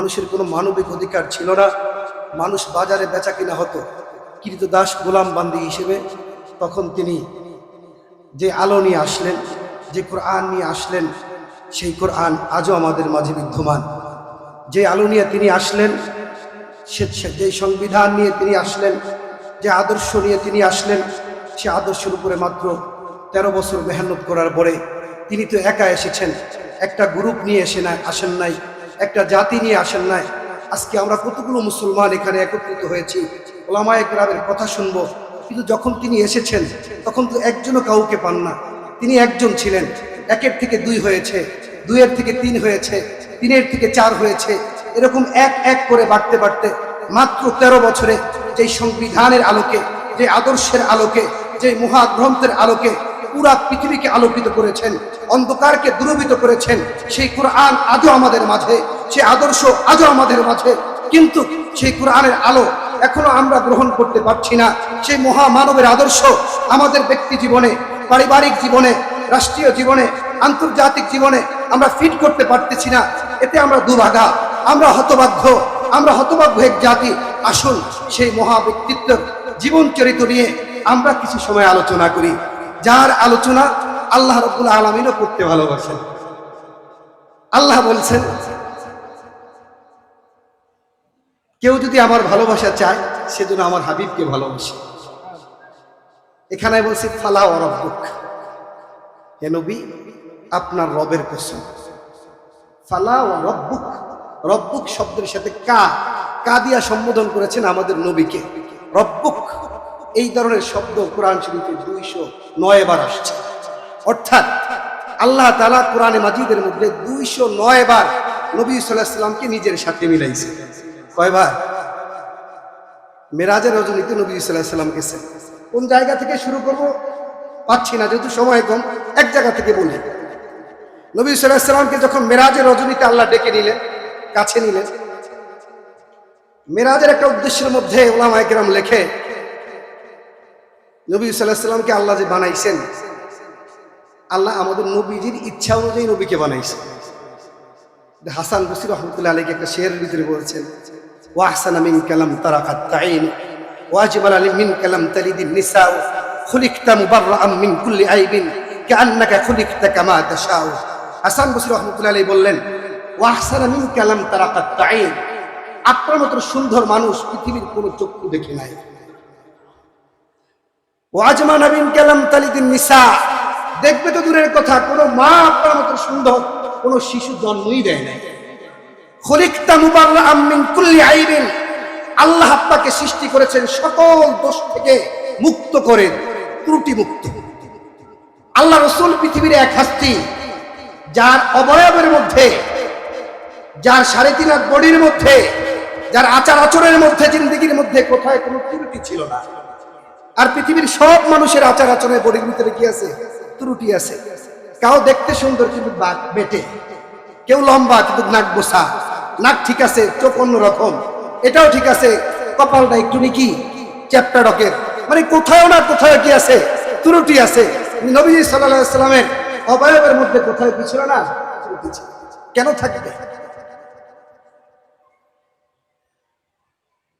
মানুষের কোনো মানবিক অধিকার ছিল না। মানুষ বাজারে বেচা কিনা হতো। কৃত দাস গোলাম বান্দি হিসেবে তখন তিনি যে আলো নিয়ে আসলেন, যে কোরআন নিয়ে আসলেন, সেই কোরআন আজও আমাদের মাঝে বিদ্যমান। যে আলো নিয়ে তিনি আসলেন সে যে সংবিধান নিয়ে তিনি আসলেন, যে আদর্শ নিয়ে তিনি আসলেন, সে আদর্শের উপরে মাত্র তেরো বছর মেহনত করার পরে তিনি তো একা এসেছেন। একটা গ্রুপ নিয়ে এসে না, আসেন নাই। একটা জাতি নিয়ে আসেন নাই। আজকে আমরা কতগুলো মুসলমান এখানে একত্রিত হয়েছি। ওলামায় গ্রামের কথা শুনব। কিন্তু যখন তিনি এসেছেন, তখন তো একজনও কাউকে পান না। তিনি একজন ছিলেন। একের থেকে দুই হয়েছে, দুইয়ের থেকে তিন হয়েছে, তিনের থেকে চার হয়েছে। এরকম এক এক করে বাড়তে বাড়তে মাত্র তেরো বছরে যে সংবিধানের আলোকে যে আদর্শের আলোকে যে মহাগ্রন্থের আলোকে পুরা পৃথিবীকে আলোকিত করেছেন, অন্ধকারকে দূরীভূত করেছেন। সেই কোরআন আজও আমাদের মাঝে, সেই আদর্শ আজও আমাদের মাঝে। কিন্তু সেই কোরআনের আলো এখনও আমরা গ্রহণ করতে পারছি না। সেই মহামানবের আদর্শ আমাদের ব্যক্তি জীবনে, পারিবারিক জীবনে, রাষ্ট্রীয় জীবনে, আন্তর্জাতিক জীবনে আমরা ফিট করতে পারতেছি না। এতে আমরা দুভাগা আমরা হতবাধ্য আমরা হতবাধ্য এক জাতি। আসুন সেই মহা ব্যক্তিত্বের জীবন চরিত্র নিয়ে আমরা কিছু সময় আলোচনা করি। যার আলোচনা আল্লাহ রব্বুল আলমিনও করতে ভালোবাসেন। আল্লাহ বলছেন, কেউ যদি আমার ভালোবাসা চায় সেজন্য আমার হাবিবকে ভালোবাসে। এখানে বলছি, ফালা ও রব্বুক। হে আপনার রবের কসম। ফালা ও রব্বুক। রব্বুক শব্দের সাথে কা কা দিয়া সম্বোধন করেছেন আমাদের নবীকে। রব্বুক এই ধরনের শব্দ কোরআন শরীফে দুইশো নয় বার আসছে। অর্থাৎ আল্লাহ তালা কোরআনে মাজিদের মধ্যে দুইশো নয় বার নবী সাল্লাহ সাল্লামকে নিজের সাথে মিলাইছে। কয়বার? মেরাজের রজনীতে নবী সাল্লাহ সাল্লাম গেছেন কোন জায়গা থেকে শুরু করব? পাচ্ছি না, যেহেতু সময় কম, এক জায়গা থেকে বলি। নবী সাল্লাহ সাল্লামকে যখন মেরাজের রজনীতে আল্লাহ ডেকে নিলেন, কাছে নিলেন, মেরাজের একটা উদ্দেশ্যের মধ্যে ওলামা একরাম লেখে নবী সাল্লাহ সাল্লামকে আল্লাহ যে বানাইছেন, আল্লাহ আমাদের নবীজির ইচ্ছা অনুযায়ী নবীকে বানাইছেন হাসান বসির রহমতুল্লাহ আলীকে একটা শেয়ারের ভিতরে বলছেন ওয়াহসান মিন কালাম তারাকাত ওয়াজিবাল আলী মিন কালাম তালিদিন নিসাউ খুলিকতা মুবাররাআম মিন কুল্লি আইবিন কান্নাকা খুলিকতা কামা তাশাউ। হাসান বসির রহমতুল্লাহ আলী বললেন ওয়াহসান মিন কালাম তারাকাত তাইন আপনার মতো সুন্দর মানুষ পৃথিবীর কোনো চক্ষু দেখে নাই। ওয়াজমা দেখবে তো দূরের কথা, কোনো মা আপনার মতো সুন্দর কোনো শিশু জন্মই দেয় নাই। খলিকতা মুবাররা আমিন কুল্লি আল্লাহ আপনাকে সৃষ্টি করেছেন সকল দোষ থেকে মুক্ত করে ত্রুটি মুক্ত আল্লাহ রসুল পৃথিবীর এক হাস্তি, যার অবয়বের মধ্যে, যার সাড়ে তিন বডির মধ্যে, যার আচার আচরণের মধ্যে, জিন্দগির মধ্যে কোথায় কোনো ত্রুটি ছিল না। আর পৃথিবীর সব মানুষের আচার আচরণের বডির ভিতরে কি আছে, ত্রুটি আছে। কাউ দেখতে সুন্দর কিন্তু বাঘ বেটে। কেউ লম্বা কিন্তু নাক বসা নাক ঠিক আছে, চোখ অন্যরকম। এটাও ঠিক আছে, কপালটা একটু নাকি, চ্যাপ্টা ডকের। মানে কোথাও না কোথাও কি আছে, ত্রুটি আছে। নবী সাল্লামের অবয়বের মধ্যে কোথাও কি ছিল। না। কেন থাকবে?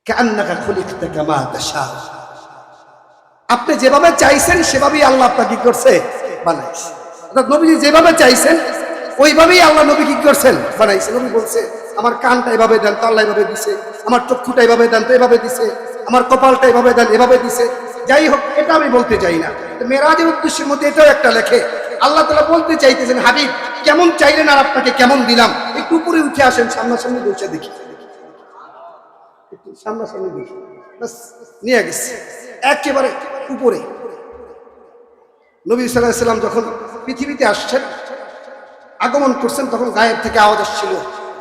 কান্নাকা খুলিকতে কামা তাশা। আপনি যেভাবে চাইছেন, সেভাবেই আল্লাহ আপনাকে কি করছে? বানাইছে। অর্থাৎ নবীজি যেভাবে চাইছেন, ওইভাবেই আল্লাহ নবী কি করছেন? বানাইছে। নবী বলছে, আমার কানটা এভাবে দেন তো আল্লাহ এভাবে দিছে, আমার চক্ষুটা এভাবে দেন তো এভাবে দিছে, আমার কপালটা এভাবে দেন, এভাবে দিছে। যাই হোক, এটা আমি বলতে চাই না। তো মেরাজের উদ্দেশ্যের মধ্যে এটাও একটা লেখে। আল্লাহ তালা বলতে চাইতেছেন, হাবিব, কেমন চাইলেন আর আপনাকে কেমন দিলাম? একটু উপরে উঠে আসেন, সামনাসামনি বসে দেখি। সামনাসামনি দেখি। নিয়ে গেছে। একেবারে উপরে। নবী সাল্লাহ সাল্লাম যখন পৃথিবীতে আসছেন, আগমন করছেন, তখন গায়েব থেকে আওয়াজ আসছিল,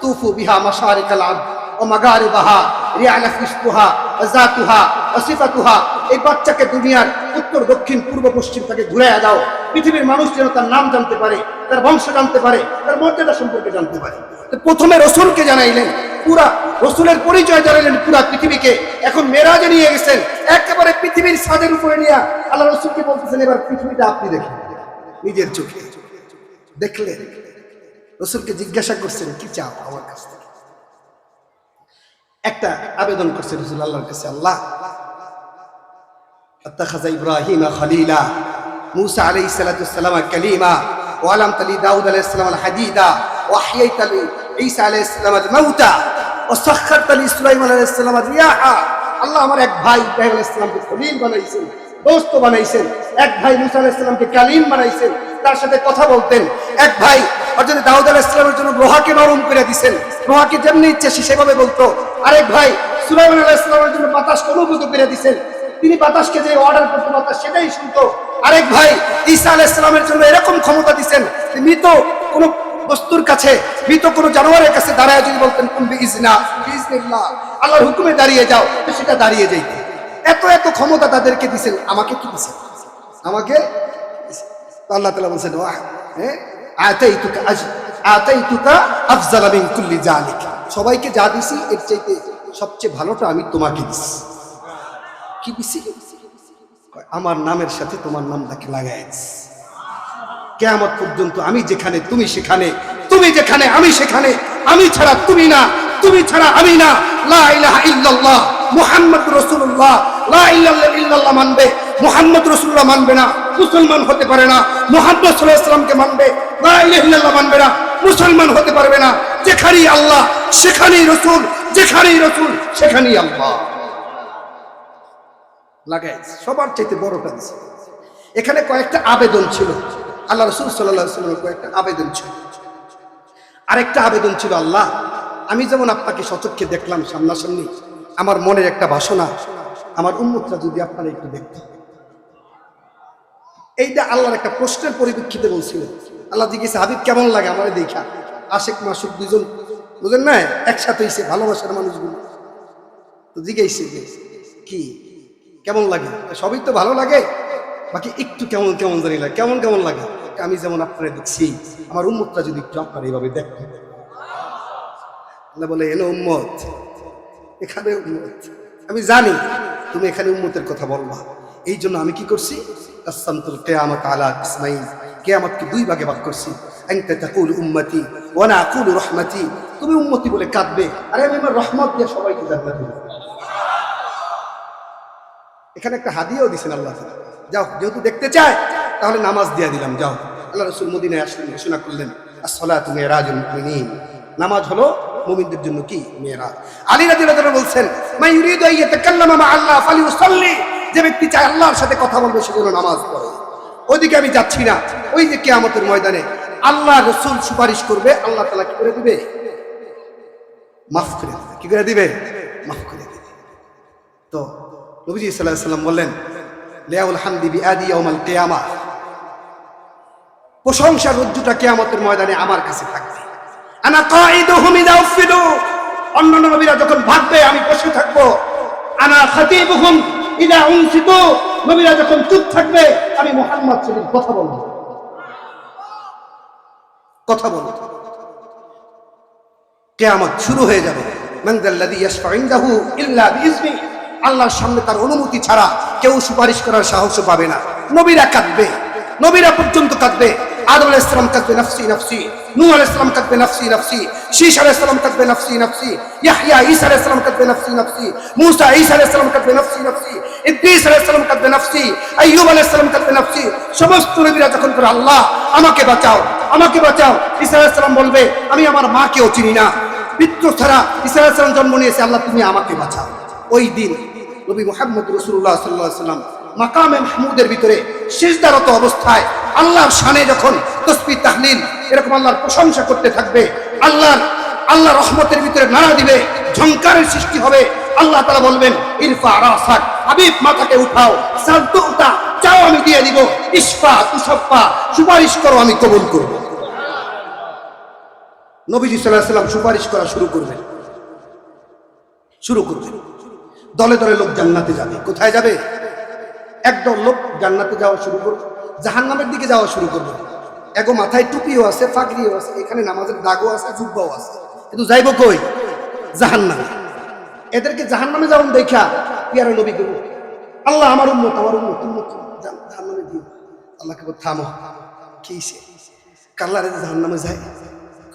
তুফু বিহা মাসারি কালাম ও মাগারি বাহা রিয়ালা ফিসতুহা জাতুহা অসিফাতুহা এই বাচ্চাকে দুনিয়ার উত্তর, দক্ষিণ, পূর্ব, পশ্চিম তাকে ঘুরে দাও। পৃথিবীর মানুষ যেন তার নাম জানতে পারে, তার বংশ জানতে পারে, তার মর্যাদা সম্পর্কে জানতে পারে। প্রথমে রসুলকে জানাইলেন, পুরা রসুলের পরিচয় জানালেন পুরা পৃথিবীকে। এখন মেয়েরাজে নিয়ে গেছেন, একেবারে পৃথিবীর সাজের উপরে নিয়ে। আল্লাহ রসুলকে বলতেছেন? এবার পৃথিবীটা আপনি দেখেন, নিজের চোখে। দেখলে রসুলকে জিজ্ঞাসা করছেন, কি চাও আমার কাছ থেকে? একটা আবেদন করছে রসুল আল্লাহর কাছে, আল্লাহ আত্মাখাজা ইব্রাহিম খলিলা, মুসা আলি সালাতাম কালিমা ওয়ালাম তালি দাউদ আলাইসালাম হাদিদা ওয়াহিয়াই তালি ঈসা আলাইসালাম মাউতা। আল্লাহ আমার এক ভাই বানাইছেন, দোস্ত বানাইছেন। এক ভাই বানাইছেন, তার সাথে কথা বলতেন। এক ভাই জন্য লোহাকে নরম করে দিছেন। লোহাকে যেমনি ইচ্ছে সেভাবে বলতো। আরেক ভাই সুলাইমান আলাইসালামের জন্য বাতাস অনুভূত করে দিচ্ছেন তিনি বাতাসকে যে অর্ডার করতো বাতাস সেটাই শুনতো। আরেক ভাই ঈসা আলাহিসের জন্য এরকম ক্ষমতা দিচ্ছেন মৃত কোনো বস্তুর কাছে, মৃত কোন জানোয়ারের কাছে দাঁড়ায় যদি বলতেন কুম বিইজনা বিইজনিল্লাহ, আল্লাহর হুকুমে দাঁড়িয়ে যাও সেটা দাঁড়িয়ে যাইতে। এত এত ক্ষমতা তাদেরকে দিছেন, আমাকে কি দিছেন? আমাকে আল্লাহ তালা বলছেন হ্যাঁ সবাইকে যা দিছি, এর চাইতে সবচেয়ে ভালোটা আমি তোমাকে দিছি। কি দিছি? আমার নামের সাথে তোমার নামটাকে লাগাইছি কেয়ামত পর্যন্ত আমি যেখানে, তুমি সেখানে, তুমি যেখানে, আমি সেখানে, আমি ছাড়া তুমি না, তুমি ছাড়া আমি না। লা ইলাহা ইল্লাল্লাহ, মুহাম্মদ রাসূলুল্লাহ। লা ইলাহা মানবে, মুহাম্মদ রাসূলুল্লাহ মানবে না, মুসলমান হতে পারে না, মুহাম্মদ সাল্লাল্লাহু মানবে, লা ইলাহা ইল্লাল্লাহ মানবে না, মুসলমান হতে পারবে না। যেখানেই আল্লাহ, সেখানেই রাসূল, যেখানেই রাসূল, সেখানেই আল্লাহ। লাগাই সবার চাইতে বড়টা দিছে। এখানে কয়েকটা আবেদন ছিল। আল্লাহ রসুল সাল্লাহ সাল্লামের কয়েকটা আবেদন ছিল। আরেকটা আবেদন ছিল, আল্লাহ, আমি যেমন আপনাকে সচক্ষে দেখলাম সামনাসামনি, আমার মনের একটা বাসনা, আমার উন্মুখটা যদি আপনারা একটু দেখতেন। এইটা আল্লাহর একটা প্রশ্নের পরিপ্রেক্ষিতে বলছিল। আল্লাহ জিজ্ঞেস, হাবিব, কেমন লাগে আমার দেখা? আশেক, মাসুক দুজন বুঝেন না একসাথে হয়েছে ভালোবাসার মানুষগুলো। তো জিজ্ঞেস, কি? কেমন লাগে? সবই তো ভালো লাগে। বাকি একটু কেমন কেমন জানি লাগে, কেমন কেমন লাগে? আমি যেমন আপনারা দেখছি, আমার উম্মতটা যদি একটু আপনারা এইভাবে আল্লাহ বলে এনে উম্মত, এখানে উম্মত। আমি জানি তুমি এখানে উম্মতের কথা বলবা। এই জন্য আমি কি করছি? আসামতুল কেয়ামত আলা ইসমাইল কেয়ামতকে দুই ভাগে ভাগ করছি। আনতা তাকুল উম্মতি ওয়া না আকুলু তুমি উম্মতি বলে কাঁদবে। আরে আমি আমার রহমত দিয়ে সবাইকে জান্নাতে এখানে একটা হাদিয়াও দিছেন আল্লাহ। যাও, যেহেতু দেখতে চায়, তাহলে নামাজ দিয়ে দিলাম, যাও। আল্লাহ রসুল মদিনায় আসলেন ঘোষণা করলেন, আসসালাতু তুমি মুমিনিন। নামাজ হলো মুমিনদের জন্য কি? মেয়েরাজ আলী রাদিয়াল্লাহু তাআলা বলছেন আল্লাহ ফালিউসাল্লি। যে ব্যক্তি চায় আল্লাহর সাথে কথা বলবে, সে যেন নামাজ পড়ে। ওইদিকে আমি যাচ্ছি না। ওই যে কিয়ামতের ময়দানে আল্লাহ রসুল সুপারিশ করবে, আল্লাহ তাআলা কি করে দিবে? মাফ করে দিবে। কি করে দিবে? মাফ করে দিবে। তো নবীজি সাল্লাহ সাল্লাম বললেন লেয়াউল হামদি বি আদি ইয়াউমাল কিয়ামা প্রশংসার রজ্জুটা কিয়ামতের ময়দানে আমার কাছে থাকবে। আনা কাঈদুহুম ইদা উফিদু। অন্যান্য নবীরা যখন ভাববে, আমি বসে থাকব, আনা খাতিবুহুম ইদা উনসিতু। নবীরা যখন চুপ থাকবে, আমি মুহাম্মদ সেদিন কথা বলব। কথা বলব। কেয়ামত শুরু হয়ে যাবে। মানদাল্লাযী ইয়াশফাউ ইনদাহু ইল্লা বিইজনি আল্লাহর সামনে তার অনুমতি ছাড়া কেউ সুপারিশ করার সাহসও পাবে না। নবীরা কাঁদবে। নবীরা পর্যন্ত কাঁদবে। আদম আলাইহিস সালাম কাঁদবে, নফসি নফসি। নূহ আলাইহিস সালাম কাঁদবে, নফসি নফসি। শীশ আলাইহিস সালাম কাঁদবে, নফসি নফসি। ইয়াহইয়া ঈসা আলাইহিস সালাম কাঁদবে, নফসি নফসি। মূসা, ঈসা আলাইহিস সালাম কাঁদবে, নফসি নফসি। ইদ্রিস আলাইহিস সালাম কাঁদবে, নফসি। আইয়ুব আলাইহিস সালাম কাঁদবে, নফসি। সমস্ত নবীরা যখন করে আল্লাহ, আমাকে বাঁচাও আমাকে বাঁচাও। ঈসা আলাইহিস সালাম বলবে, আমি আমার মাকেও চিনি না। পিতৃ ছাড়া ঈসা আলাইহিস সালাম জন্ম নিয়েছে, আল্লাহ তুমি আমাকে বাঁচাও। ওই দিন নবী মোহাম্মদ রসুল্লাহ সাল্লাহ সাল্লাম মাকামে মাহমুদের ভিতরে শেষদারত অবস্থায় আল্লাহর শানে যখন তসবি তাহলিল, এরকম আল্লাহর প্রশংসা করতে থাকবে, আল্লাহর আল্লাহ রহমতের ভিতরে নাড়া দিবে, ঝংকারের সৃষ্টি হবে, আল্লাহ তারা বলবেন, ইরফা রাসাক, হাবিব, মাথাকে উঠাও সাদ্দুতা চাও আমি দিয়ে দিব ইসফা তুষপ্পা সুপারিশ করো, আমি কবুল করব। নবীজি সাল্লাহ সাল্লাম সুপারিশ করা শুরু করবেন শুরু করবেন দলে দলে লোক জান্নাতে যাবে। কোথায় যাবে? একদল লোক জান্নাতে যাওয়া শুরু করবে। জাহান্নামের দিকে যাওয়া শুরু করবে। এগো মাথায় টুপিও আছে ফাঁকরিও আছে এখানে নামাজের দাগও আছে জুব্বাও আছে। কিন্তু যাইব কই? জাহান্নামে। এদেরকে জাহান্নামে যেমন দেখা পিয়ারা নবী করব আল্লাহ আমার উন্মত আমার উন্মত উন্মত জাহান্নামে দিও আল্লাহকে বল, থামো। কি সে জাহান্নামে যায়?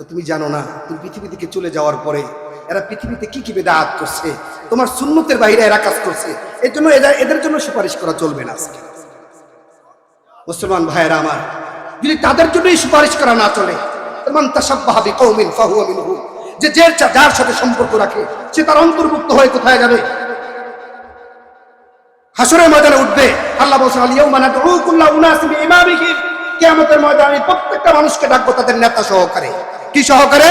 তুমি জানো না তুমি পৃথিবী থেকে চলে যাওয়ার পরে এরা পৃথিবীতে কি কি বেদাত করছে? তোমার সুন্নতের বাইরে এরা কাজ করছে। এর জন্য এদের জন্য সুপারিশ করা চলবে না আজকে। মুসলমান ভাইয়েরা আমার, যদি তাদের জন্যই সুপারিশ করা না চলে যে যে যার সাথে সম্পর্ক রাখে, সে তার অন্তর্ভুক্ত হয়ে কোথায় যাবে? হাসরের ময়দানে উঠবে। আল্লাহ কিয়ামতের ময়দানে প্রত্যেকটা মানুষকে ডাকবো তাদের নেতা সহকারে। কি সহকারে?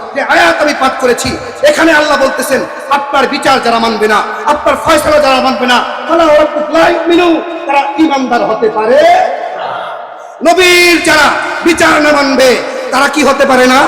যে আয়াত আমি পাঠ করেছি, এখানে আল্লাহ বলতেছেন, আপনার বিচার যারা মানবে না, আপনার ফয়সালা যারা মানবে না, তারা ইমানদার হতে পারে নবীর যারা বিচার না মানবে, তারা কি হতে পারে না?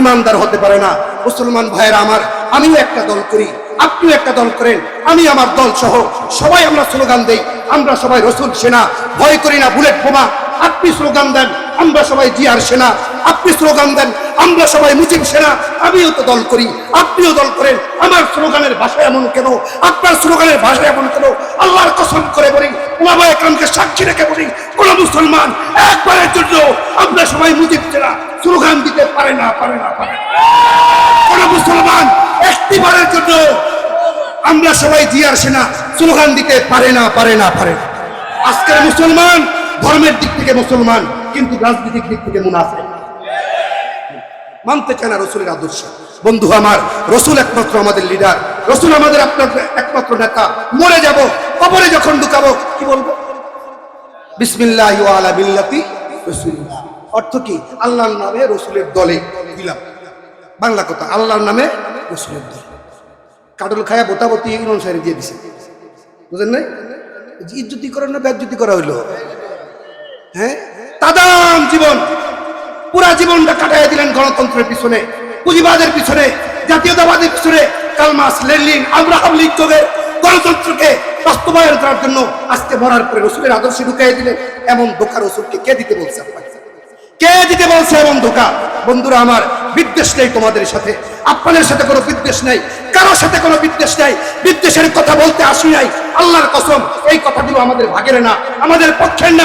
ইমানদার হতে পারে না। মুসলমান ভাইয়েরা আমার, আমিও একটা দল করি, আপনিও একটা দল করেন, আমি আমার দল সহ সবাই আমরা স্লোগান দেই, আমরা সবাই রসুল সেনা, ভয় করি না, বুলেট বোমা, আপনি স্লোগান দেন, আমরা সবাই জিয়ার সেনা আপনি স্লোগান দেন, আমরা সবাই মুজিব সেনা, আমিও তো দল করি, আপনিও দল করেন, আমার স্লোগানের ভাষা এমন কেন আপনার স্লোগানের ভাষা এমন কেন আল্লাহর কসম করে বলি, ওলামা একরামকে সাক্ষী রেখে বলি, কোন মুসলমান একবারের জন্য আমরা সবাই মুজিব সেনা, স্লোগান দিতে পারে না পারে না, পারে। কোন মুসলমান একটিবারের জন্য আমরা সবাই জিয়ার সেনা, স্লোগান দিতে পারে না পারে না, পারে। আজকের মুসলমান ধর্মের দিক থেকে মুসলমান, কিন্তু রাজনৈতিক দিক থেকে মুনাফে মানতে চায় না রসুলের আদর্শ। বন্ধু, আমার রসুল একমাত্র আমাদের লিডার রসুল আমাদের আপনার একমাত্র নেতা। মরে যাব, কবরে যখন ঢুকাবো, কি বলব? বিসমিল্লাহ আলা বিল্লাতি রসুলিল্লাহ। অর্থ কি? আল্লাহর নামে রসুলের দলে দিলাম। বাংলা কথা, আল্লাহর নামে রসুলের দলে। কাটল খায়া বোতাবতি ইমাম সাহেব দিয়ে দিছে। বুঝলেন নাই? ইজ্জতি করেন না ব্যাজ্যুতি করা হইল? হ্যাঁ? তাদাম জীবন। পুরা জীবনটা কাটাই দিলেন গণতন্ত্রের পিছনে, পুঁজিবাদের পিছনে, জাতীয়তাবাদের পিছনে, কালমাস লেলিন আব্রাহাম লিঙ্কনের গণতন্ত্রকে বাস্তবায়ন করার জন্য আজকে মরার পরে রসুলের আদর্শে ঢুকাই দিলেন এমন ধোকা রসুলকে কে দিতে বলছে কে দিতে বলছে এমন ধোকা? বন্ধুরা আমার বিদ্বেষ নেই তোমাদের সাথে। আপনাদের সাথে কোনো বিদ্বেষ নেই। কারোর সাথে কোনো বিদ্বেষ নাই। বিদ্বেষের কথা বলতে আসি নাই। আল্লাহর কসম, এই কথাগুলো আমাদের ভাগের না। আমাদের পক্ষের না।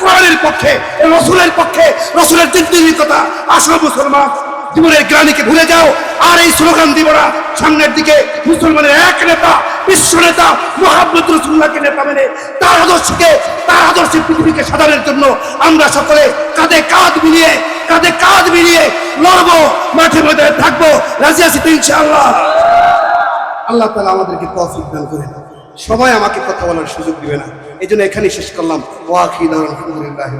কোরআনের পক্ষে, রসুলের পক্ষে। রসুলের জিন্দিগির কথা আসল মুসলমান জীবনের গ্লানিকে ভুলে যাও। আর এই স্লোগান দিব না। সামনের দিকে মুসলমানের এক নেতা, বিশ্ব নেতা মোহাম্মদ রসুল্লাহকে নেতা মেনে তার আদর্শকে, তার আদর্শে পৃথিবীকে সাজানোর জন্য আমরা সকলে কাঁধে কাঁধ মিলিয়ে, কাঁধে কাঁধ মিলিয়ে লড়বো, মাঠে মধ্যে থাকব। রাজি আছি তো ইনশাআল্লাহ। আল্লাহ তালা আমাদেরকে তৌফিক দান করেন। সবাই আমাকে কথা বলার সুযোগ দিবে না। এই জন্য এখানেই শেষ করলাম। ওয়াকিদ আলহামদুলিল্লাহ